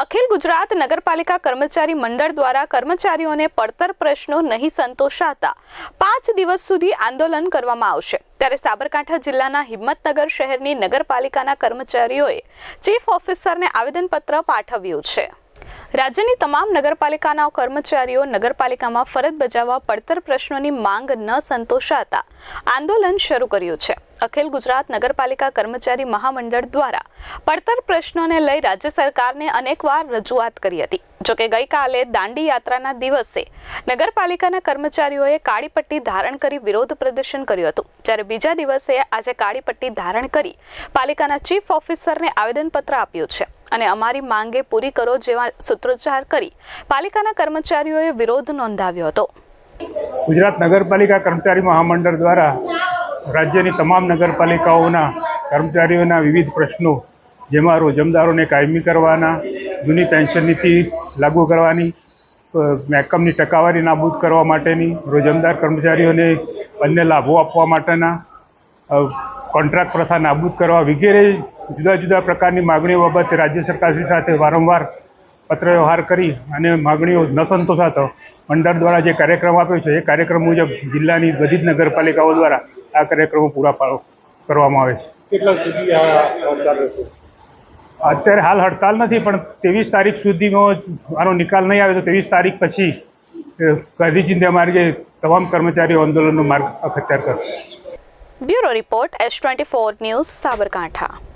અખિલ ગુજરાત નગરપાલિકા કર્મચારી મંડળ દ્વારા કર્મચારીઓને પડતર પ્રશ્નો નહીં સંતોષાતા પાંચ દિવસ સુધી આંદોલન કરવામાં આવશે. ત્યારે સાબરકાંઠા જિલ્લાના હિંમતનગર શહેરની નગરપાલિકાના કર્મચારીઓએ ચીફ ઓફિસરને આવેદનપત્ર પાઠવ્યું છે. રાજ્યની તમામ નગરપાલિકાના કર્મચારીઓ નગરપાલિકામાં ફરજ બજાવવા પડતર પ્રશ્નોની માંગ ન સંતોષાતા આંદોલન શરૂ કર્યું છે. અખિલ ગુજરાત નગરપાલિકા કર્મચારી મહામંડળ દ્વારા પડતર પ્રશ્નોને લઈ રાજ્ય સરકારને અનેકવાર રજૂઆત કરી હતી. જોકે ગઈકાલે દાંડી યાત્રાના દિવસે નગરપાલિકાના કર્મચારીઓએ કાળી પટ્ટી ધારણ કરી વિરોધ પ્રદર્શન કર્યું હતું. જ્યારે બીજા દિવસે આજે કાળી પટ્ટી ધારણ કરી પાલિકાના ચીફ ઓફિસરને આવેદનપત્ર આપ્યું છે. અને અમારી માંગે પૂરી કરો જેવા સૂત્રોચ્ચાર કરી પાલિકાના કર્મચારીઓએ વિરોધ નોંધાવ્યો હતો. ગુજરાત નગરપાલિકા કર્મચારી મહામંડળ દ્વારા રાજ્યની તમામ નગરપાલિકાઓના કર્મચારીઓના વિવિધ પ્રશ્નો, જેમાં રોજમદારોને કાયમી કરવાના, જૂની પેન્શન નીતિ લાગુ કરવાની મહેકમની ટકાવારી નાબૂદ કરવા માટેની, રોજમદાર કર્મચારીઓને અન્ય લાભો આપવા માટેના કોન્ટ્રાક્ટ પ્રથા નાબૂદ કરવા વગેરે જુદા જુદા પ્રકારની માગણીઓ બાબતે રાજ્ય સરકારશ્રી સાથે વારંવાર પત્ર વ્યવહાર કરી અને માગણીઓ ન સંતોષાતો મંડળ દ્વારા જે કાર્યક્રમ આપ્યો છે, એ કાર્યક્રમ મુજબ જિલ્લાની બધી જ નગરપાલિકાઓ દ્વારા આ કાર્યક્રમો પૂરા પાડો કરવામાં આવે છે. કેટલા સુધી આ અત્યારે હાલ હડતાલ નથી પણ ત્રેવીસ તારીખ સુધીમાં આનો નિકાલ નહીં આવે તો ત્રેવીસ તારીખ પછી ગાંધી ચિંધ્યા માર્ગે તમામ કર્મચારીઓ આંદોલનનો માર્ગ અખત્યાર કરશે. Bureau report S twenty four news Sabarkantha.